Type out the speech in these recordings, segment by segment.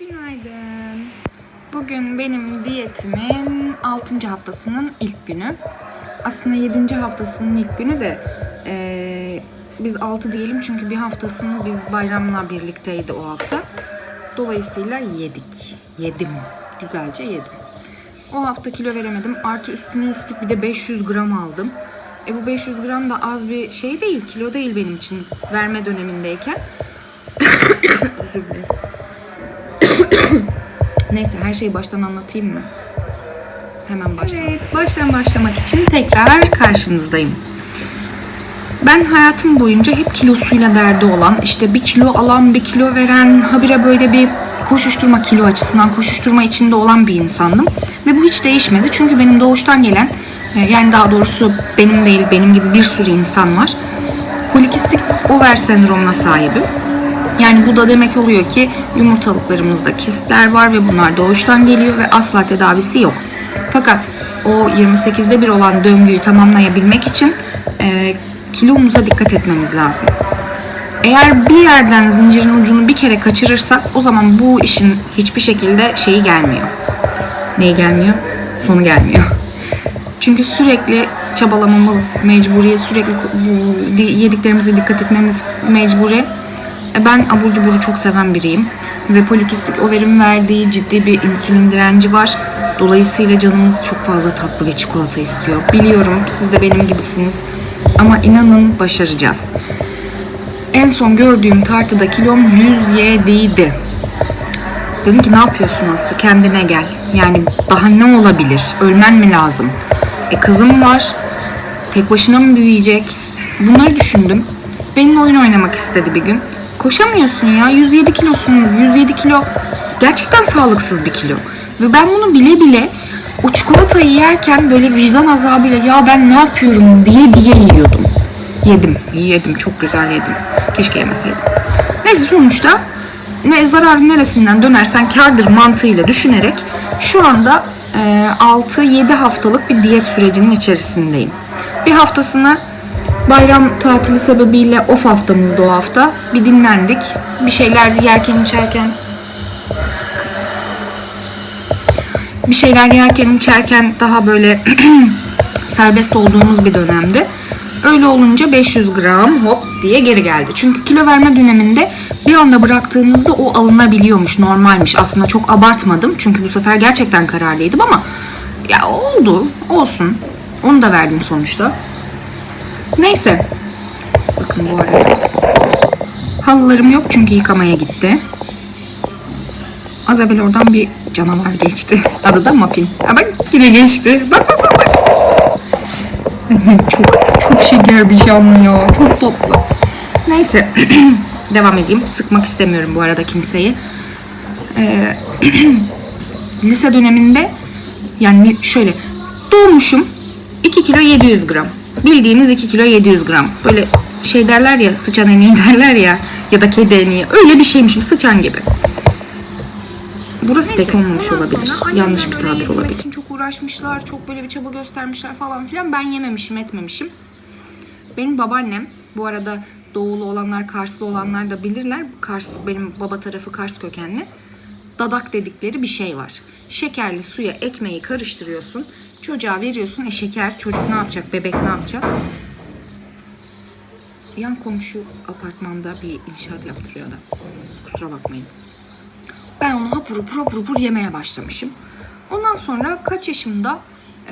Günaydın. Bugün benim diyetimin 6. haftasının ilk günü. Aslında 7. haftasının ilk günü de eee, biz 6 diyelim çünkü bir haftasını biz bayramla birlikteydi o hafta. Dolayısıyla yedik. Yedim. Güzelce yedim. O hafta kilo veremedim. Artı üstüne üstlük bir de 500 gram aldım. E bu 500 gram da az bir şey değil, kilo değil benim için verme dönemindeyken. Özür dilerim. Neyse her şeyi baştan anlatayım mı? Hemen baştan. Evet, baştan başlamak için tekrar karşınızdayım. Ben hayatım boyunca hep kilosuyla derdi olan, işte bir kilo alan, bir kilo veren, habire böyle bir koşuşturma kilo açısından koşuşturma içinde olan bir insandım. Ve bu hiç değişmedi çünkü benim doğuştan gelen, e, yani daha doğrusu benim değil benim gibi bir sürü insan var. Polikistik over sendromuna sahibim. Yani bu da demek oluyor ki yumurtalıklarımızda kistler var ve bunlar doğuştan geliyor ve asla tedavisi yok. Fakat o 28'de bir olan döngüyü tamamlayabilmek için e, kilomuza dikkat etmemiz lazım. Eğer bir yerden zincirin ucunu bir kere kaçırırsak o zaman bu işin hiçbir şekilde şeyi gelmiyor. Neyi gelmiyor? Sonu gelmiyor. Çünkü sürekli çabalamamız mecburi, sürekli bu di- yediklerimize dikkat etmemiz mecburi. E, Ben abur cuburu çok seven biriyim. Ve polikistik overin verdiği ciddi bir insülin direnci var. Dolayısıyla canımız çok fazla tatlı ve çikolata istiyor. Biliyorum siz de benim gibisiniz. Ama inanın başaracağız. En son gördüğüm tartıda kilom 107 idi. Dedim ki ne yapıyorsun Aslı kendine gel. Yani daha ne olabilir? Ölmen mi lazım? E kızım var. Tek başına mı büyüyecek? Bunları düşündüm. Benimle oyun oynamak istedi bir gün. Koşamıyorsun ya. 107 kilosun. 107 kilo gerçekten sağlıksız bir kilo. Ve ben bunu bile bile o çikolatayı yerken böyle vicdan azabıyla ya ben ne yapıyorum diye diye yiyordum. Yedim. Yedim. Çok güzel yedim. Keşke yemeseydim. Neyse sonuçta ne zarar neresinden dönersen kardır mantığıyla düşünerek şu anda e, 6-7 haftalık bir diyet sürecinin içerisindeyim. Bir haftasını bayram tatili sebebiyle off haftamızda o hafta bir dinlendik. Bir şeyler yerken içerken bir şeyler yerken içerken daha böyle serbest olduğumuz bir dönemdi. Öyle olunca 500 gram hop diye geri geldi. Çünkü kilo verme döneminde bir anda bıraktığınızda o alınabiliyormuş, normalmiş. Aslında çok abartmadım çünkü bu sefer gerçekten kararlıydım ama ya oldu, olsun. Onu da verdim sonuçta. Neyse. Bakın bu arada. Halılarım yok çünkü yıkamaya gitti. Az evvel oradan bir canavar geçti. Adı da Muffin. Ha bak yine geçti. Bak bak bak bak. çok çok şeker bir canlı ya. Çok tatlı. Neyse. Devam edeyim. Sıkmak istemiyorum bu arada kimseyi. Ee, lise döneminde yani şöyle doğmuşum 2 kilo 700 gram. Bildiğiniz 2 kilo 700 gram. Böyle şey derler ya sıçan eneği derler ya ya da kedi eneği. Öyle bir şeymişim sıçan gibi. Burası pek olmamış olabilir. Yanlış bir tabir olabilir. için çok uğraşmışlar, çok böyle bir çaba göstermişler falan filan. Ben yememişim, etmemişim. Benim babaannem, bu arada doğulu olanlar, Karslı olanlar da bilirler. Kars, benim baba tarafı Kars kökenli. Dadak dedikleri bir şey var. Şekerli suya ekmeği karıştırıyorsun. Çocuğa veriyorsun. E şeker, çocuk ne yapacak, bebek ne yapacak? Yan komşu apartmanda bir inşaat yaptırıyor da. Kusura bakmayın. Ben onu hapur hapur hapur hapur yemeye başlamışım. Ondan sonra kaç yaşımda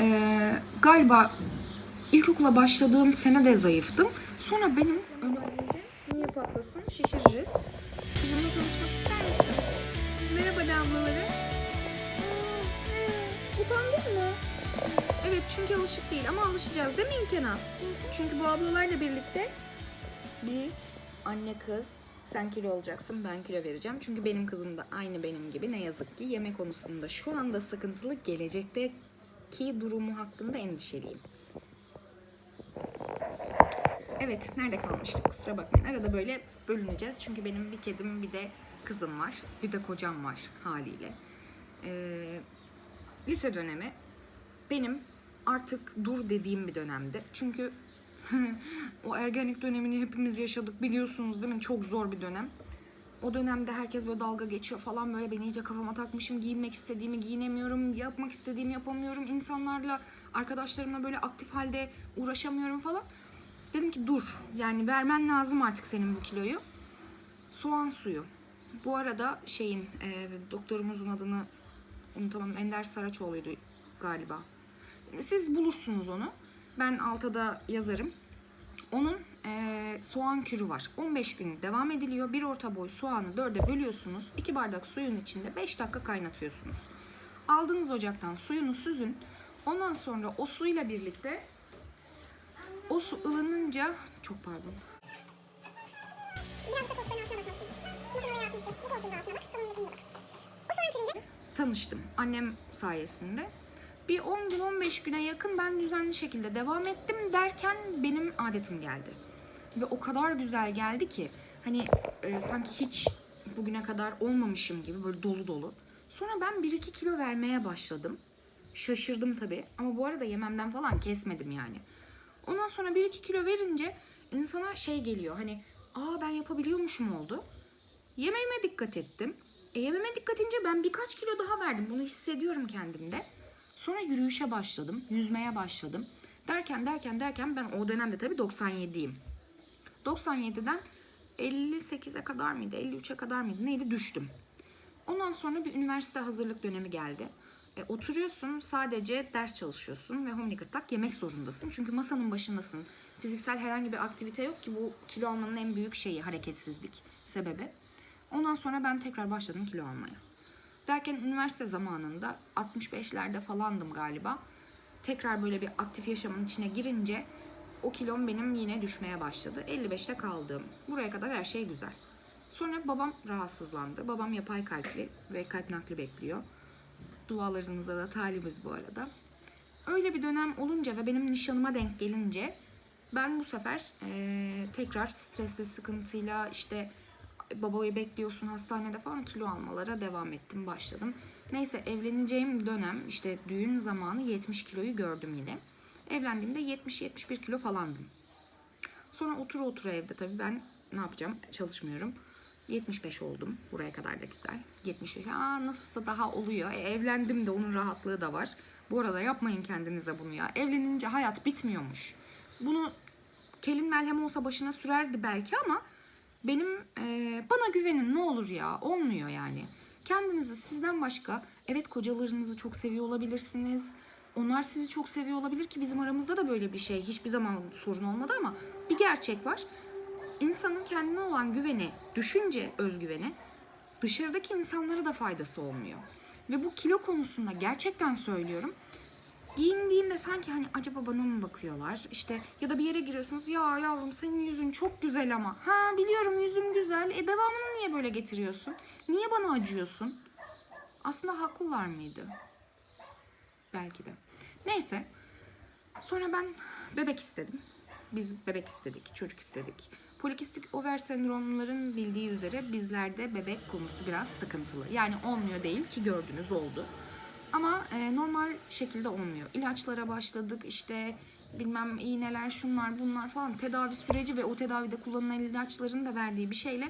eee, galiba ilkokula başladığım sene de zayıftım. Sonra benim önerimce niye patlasın şişiririz. Kızımla tanışmak ister misiniz? Merhaba ablaları. Utandın mı? Evet çünkü alışık değil ama alışacağız değil mi İlkenaz? Çünkü bu ablalarla birlikte biz anne kız sen kilo olacaksın ben kilo vereceğim. Çünkü benim kızım da aynı benim gibi ne yazık ki yeme konusunda şu anda sıkıntılı gelecekteki durumu hakkında endişeliyim. Evet nerede kalmıştık kusura bakmayın. Arada böyle bölüneceğiz. Çünkü benim bir kedim bir de kızım var. Bir de kocam var haliyle. Ee, lise dönemi benim artık dur dediğim bir dönemdi. Çünkü o ergenlik dönemini hepimiz yaşadık biliyorsunuz değil mi? Çok zor bir dönem. O dönemde herkes böyle dalga geçiyor falan böyle ben iyice kafama takmışım. Giyinmek istediğimi giyinemiyorum. Yapmak istediğimi yapamıyorum. İnsanlarla, arkadaşlarımla böyle aktif halde uğraşamıyorum falan. Dedim ki dur yani vermen lazım artık senin bu kiloyu. Soğan suyu. Bu arada şeyin e, doktorumuzun adını unutamam Ender Saraçoğlu'ydu galiba. Siz bulursunuz onu. Ben alta da yazarım. Onun eee, soğan kürü var. 15 gün devam ediliyor. Bir orta boy soğanı dörde bölüyorsunuz. 2 bardak suyun içinde 5 dakika kaynatıyorsunuz. Aldığınız ocaktan suyunu süzün. Ondan sonra o suyla birlikte o su ılınınca çok pardon. Tanıştım annem sayesinde. Bir 10 gün 15 güne yakın ben düzenli şekilde devam ettim derken benim adetim geldi. Ve o kadar güzel geldi ki hani e, sanki hiç bugüne kadar olmamışım gibi böyle dolu dolu. Sonra ben 1-2 kilo vermeye başladım. Şaşırdım tabii ama bu arada yememden falan kesmedim yani. Ondan sonra 1-2 kilo verince insana şey geliyor hani aa ben yapabiliyormuşum oldu. Yemeğime dikkat ettim. E, yemeğime dikkat edince ben birkaç kilo daha verdim. Bunu hissediyorum kendimde. Sonra yürüyüşe başladım. Yüzmeye başladım. Derken derken derken ben o dönemde tabii 97'yim. 97'den 58'e kadar mıydı? 53'e kadar mıydı? Neydi? Düştüm. Ondan sonra bir üniversite hazırlık dönemi geldi. E, oturuyorsun sadece ders çalışıyorsun ve home tak yemek zorundasın. Çünkü masanın başındasın. Fiziksel herhangi bir aktivite yok ki bu kilo almanın en büyük şeyi hareketsizlik sebebi. Ondan sonra ben tekrar başladım kilo almaya. Derken üniversite zamanında 65'lerde falandım galiba. Tekrar böyle bir aktif yaşamın içine girince o kilom benim yine düşmeye başladı. 55'te kaldım. Buraya kadar her şey güzel. Sonra babam rahatsızlandı. Babam yapay kalpli ve kalp nakli bekliyor. Dualarınıza da talibiz bu arada. Öyle bir dönem olunca ve benim nişanıma denk gelince ben bu sefer eee, tekrar stresle, sıkıntıyla işte babayı bekliyorsun hastanede falan kilo almalara devam ettim, başladım. Neyse evleneceğim dönem işte düğün zamanı 70 kiloyu gördüm yine. Evlendiğimde 70-71 kilo falandım. Sonra otur otura evde tabii ben ne yapacağım çalışmıyorum. 75 oldum. Buraya kadar da güzel. 75. Aa nasılsa daha oluyor. E, evlendim de onun rahatlığı da var. Bu arada yapmayın kendinize bunu ya. Evlenince hayat bitmiyormuş. Bunu kelin melhem olsa başına sürerdi belki ama benim e, bana güvenin ne olur ya. Olmuyor yani. Kendinizi sizden başka evet kocalarınızı çok seviyor olabilirsiniz. Onlar sizi çok seviyor olabilir ki bizim aramızda da böyle bir şey hiçbir zaman sorun olmadı ama bir gerçek var. İnsanın kendine olan güveni, düşünce özgüveni dışarıdaki insanlara da faydası olmuyor. Ve bu kilo konusunda gerçekten söylüyorum. Giyindiğinde sanki hani acaba bana mı bakıyorlar? İşte ya da bir yere giriyorsunuz. Ya yavrum senin yüzün çok güzel ama. Ha biliyorum yüzüm güzel. E devamını niye böyle getiriyorsun? Niye bana acıyorsun? Aslında haklılar mıydı? Belki de. Neyse. Sonra ben bebek istedim. Biz bebek istedik, çocuk istedik. Polikistik over sendromların bildiği üzere bizlerde bebek konusu biraz sıkıntılı. Yani olmuyor değil ki gördünüz oldu. Ama e, normal şekilde olmuyor. İlaçlara başladık işte bilmem iğneler şunlar bunlar falan tedavi süreci ve o tedavide kullanılan ilaçların da verdiği bir şeyle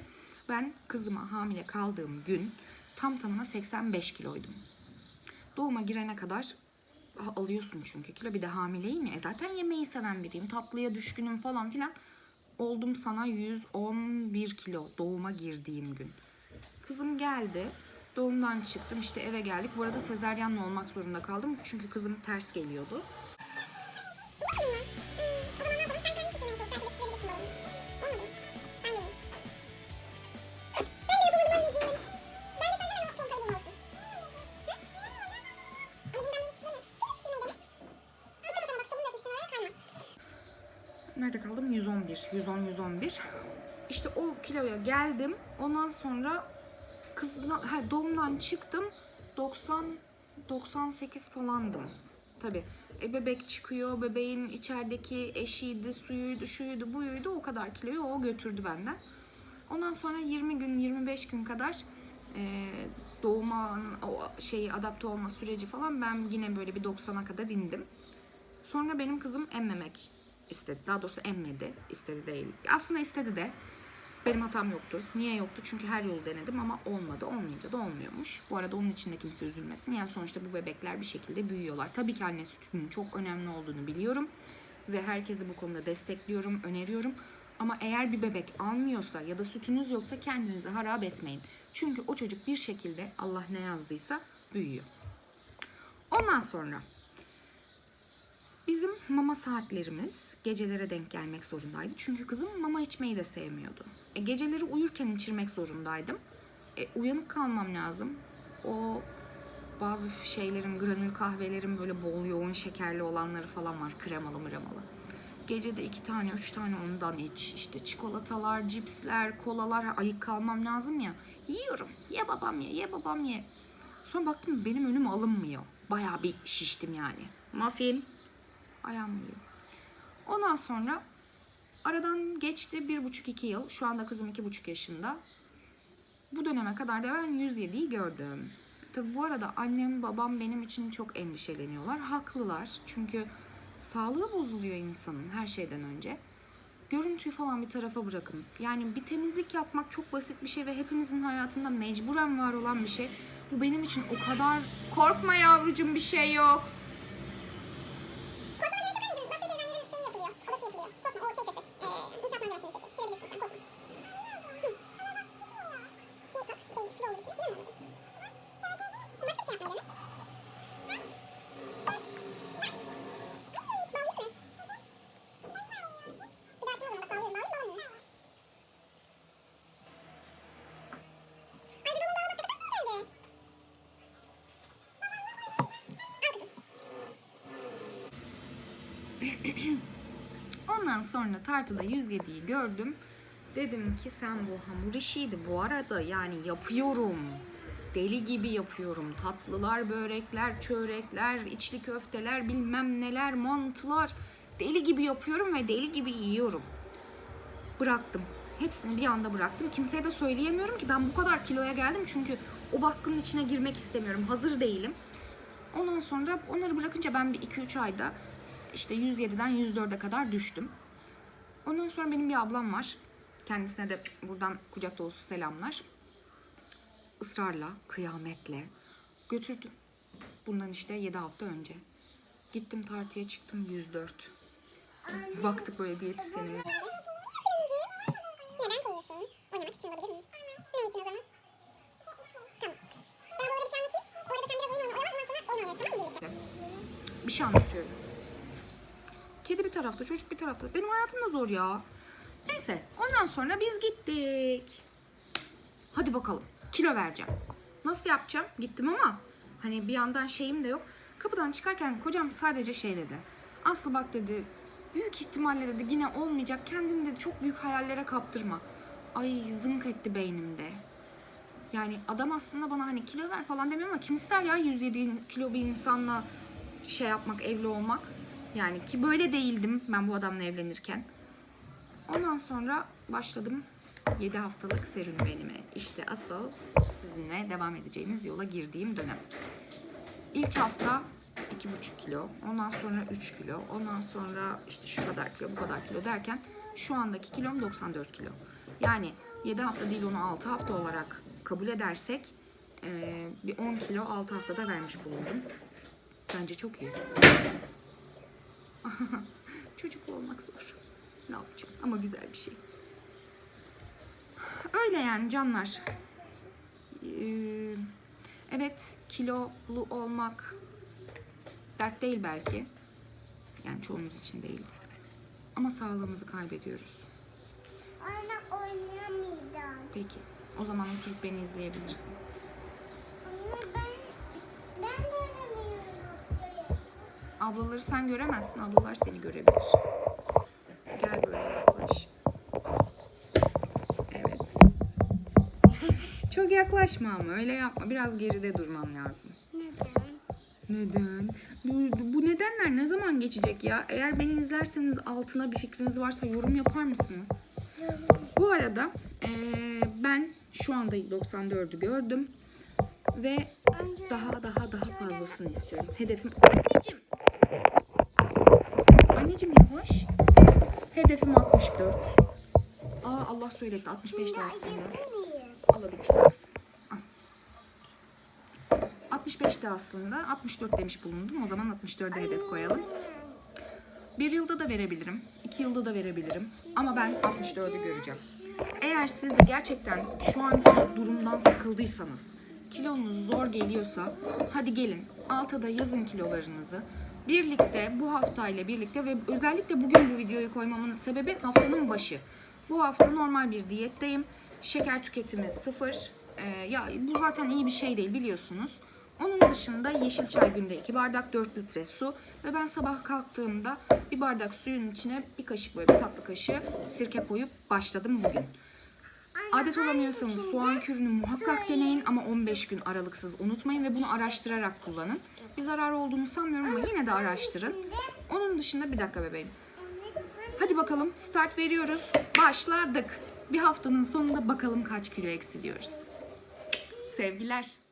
ben kızıma hamile kaldığım gün tam tamına 85 kiloydum. Doğuma girene kadar alıyorsun çünkü kilo. Bir de hamileyim ya. E zaten yemeği seven biriyim. Tatlıya düşkünüm falan filan. Oldum sana 111 kilo doğuma girdiğim gün. Kızım geldi. Doğumdan çıktım işte eve geldik. Bu arada sezeryanla olmak zorunda kaldım. Çünkü kızım ters geliyordu. Nerede kaldım? 111. 110 111. İşte o kiloya geldim. Ondan sonra kızına ha, doğumdan çıktım. 90 98 falandım. Tabii. E, bebek çıkıyor. Bebeğin içerideki eşiydi, suyuydu, şuydu, buyuydu. O kadar kiloyu o götürdü benden. Ondan sonra 20 gün, 25 gün kadar e, doğuma o şeyi adapte olma süreci falan ben yine böyle bir 90'a kadar indim. Sonra benim kızım emmemek istedi. Daha doğrusu emmedi. istedi değil. Aslında istedi de. Benim hatam yoktu. Niye yoktu? Çünkü her yolu denedim ama olmadı. Olmayınca da olmuyormuş. Bu arada onun için de kimse üzülmesin. Yani sonuçta bu bebekler bir şekilde büyüyorlar. Tabii ki anne sütünün çok önemli olduğunu biliyorum. Ve herkesi bu konuda destekliyorum, öneriyorum. Ama eğer bir bebek almıyorsa ya da sütünüz yoksa kendinizi harap etmeyin. Çünkü o çocuk bir şekilde Allah ne yazdıysa büyüyor. Ondan sonra Bizim mama saatlerimiz gecelere denk gelmek zorundaydı. Çünkü kızım mama içmeyi de sevmiyordu. E, geceleri uyurken içirmek zorundaydım. E, uyanık kalmam lazım. O bazı şeylerin, granül kahvelerin böyle bol yoğun şekerli olanları falan var. Kremalı mıramalı. Gecede iki tane, üç tane ondan iç. İşte çikolatalar, cipsler, kolalar. Ayık kalmam lazım ya. Yiyorum. Ye babam ye, ye babam ye. Sonra baktım benim önüm alınmıyor. Bayağı bir şiştim yani. Muffin, ayağım yiyor. Ondan sonra aradan geçti bir buçuk iki yıl. Şu anda kızım iki buçuk yaşında. Bu döneme kadar da ben 107'yi gördüm. Tabi bu arada annem babam benim için çok endişeleniyorlar. Haklılar. Çünkü sağlığı bozuluyor insanın her şeyden önce. Görüntüyü falan bir tarafa bırakın. Yani bir temizlik yapmak çok basit bir şey ve hepimizin hayatında mecburen var olan bir şey. Bu benim için o kadar korkma yavrucum bir şey yok. Ondan sonra tartıda 107'yi gördüm. Dedim ki sen bu hamur işiydi bu arada yani yapıyorum. Deli gibi yapıyorum. Tatlılar, börekler, çörekler, içli köfteler, bilmem neler, mantılar. Deli gibi yapıyorum ve deli gibi yiyorum. Bıraktım. Hepsini bir anda bıraktım. Kimseye de söyleyemiyorum ki ben bu kadar kiloya geldim çünkü o baskının içine girmek istemiyorum. Hazır değilim. Ondan sonra onları bırakınca ben bir 2-3 ayda işte 107'den 104'e kadar düştüm. Ondan sonra benim bir ablam var. Kendisine de buradan kucak dolusu selamlar. Israrla, kıyametle götürdüm. Bundan işte 7 hafta önce. Gittim tartıya çıktım 104. Baktık böyle diyetisyenime. Şey? Bir şey anlatıyorum. Kedi bir tarafta, çocuk bir tarafta. Benim hayatım da zor ya. Neyse, ondan sonra biz gittik. Hadi bakalım, kilo vereceğim. Nasıl yapacağım? Gittim ama hani bir yandan şeyim de yok. Kapıdan çıkarken kocam sadece şey dedi. Aslı bak dedi, büyük ihtimalle dedi yine olmayacak. Kendini dedi çok büyük hayallere kaptırma. Ay zınk etti beynimde. Yani adam aslında bana hani kilo ver falan demiyor ama kim ister ya 107 kilo bir insanla şey yapmak, evli olmak. Yani ki böyle değildim ben bu adamla evlenirken. Ondan sonra başladım 7 haftalık serüvenime. İşte asıl sizinle devam edeceğimiz yola girdiğim dönem. İlk hafta 2,5 kilo, ondan sonra 3 kilo, ondan sonra işte şu kadar kilo, bu kadar kilo derken şu andaki kilom 94 kilo. Yani 7 hafta değil onu 6 hafta olarak kabul edersek bir 10 kilo 6 haftada vermiş bulundum. Bence çok iyi. Çocuk olmak zor. Ne yapacağım? Ama güzel bir şey. Öyle yani canlar. Ee, evet kilolu olmak dert değil belki. Yani çoğumuz için değil. Ama sağlığımızı kaybediyoruz. Anne oynamayacağım. Peki. O zaman oturup beni izleyebilirsin. Anne ben, ben de oynamıyorum. Ablaları sen göremezsin. Ablalar seni görebilir. Gel böyle yaklaş. Evet. Çok yaklaşma ama öyle yapma. Biraz geride durman lazım. Neden? Neden? Bu, bu nedenler ne zaman geçecek ya? Eğer beni izlerseniz altına bir fikriniz varsa yorum yapar mısınız? Bu arada eee, ben şu anda 94'ü gördüm ve daha daha daha fazlasını istiyorum. Hedefim anneciğim. Anneciğim yavaş. Hedefim 64. Aa Allah söyletti 65 de aslında. Alabilirsiniz. Al. 65 de aslında 64 demiş bulundum. O zaman 64'e hedef koyalım. Bir yılda da verebilirim. iki yılda da verebilirim. Ama ben 64'ü göreceğim. Eğer siz de gerçekten şu anki durumdan sıkıldıysanız, kilonuz zor geliyorsa hadi gelin alta yazın kilolarınızı. Birlikte bu haftayla birlikte ve özellikle bugün bu videoyu koymamın sebebi haftanın başı. Bu hafta normal bir diyetteyim. Şeker tüketimi sıfır. Ee, ya bu zaten iyi bir şey değil biliyorsunuz. Onun dışında yeşil çay günde 2 bardak 4 litre su ve ben sabah kalktığımda bir bardak suyun içine bir kaşık böyle bir tatlı kaşığı sirke koyup başladım bugün. Adet olamıyorsanız soğan kürünü muhakkak deneyin ama 15 gün aralıksız unutmayın ve bunu araştırarak kullanın. Bir zarar olduğunu sanmıyorum ama yine de araştırın. Onun dışında bir dakika bebeğim. Hadi bakalım start veriyoruz. Başladık. Bir haftanın sonunda bakalım kaç kilo eksiliyoruz. Sevgiler.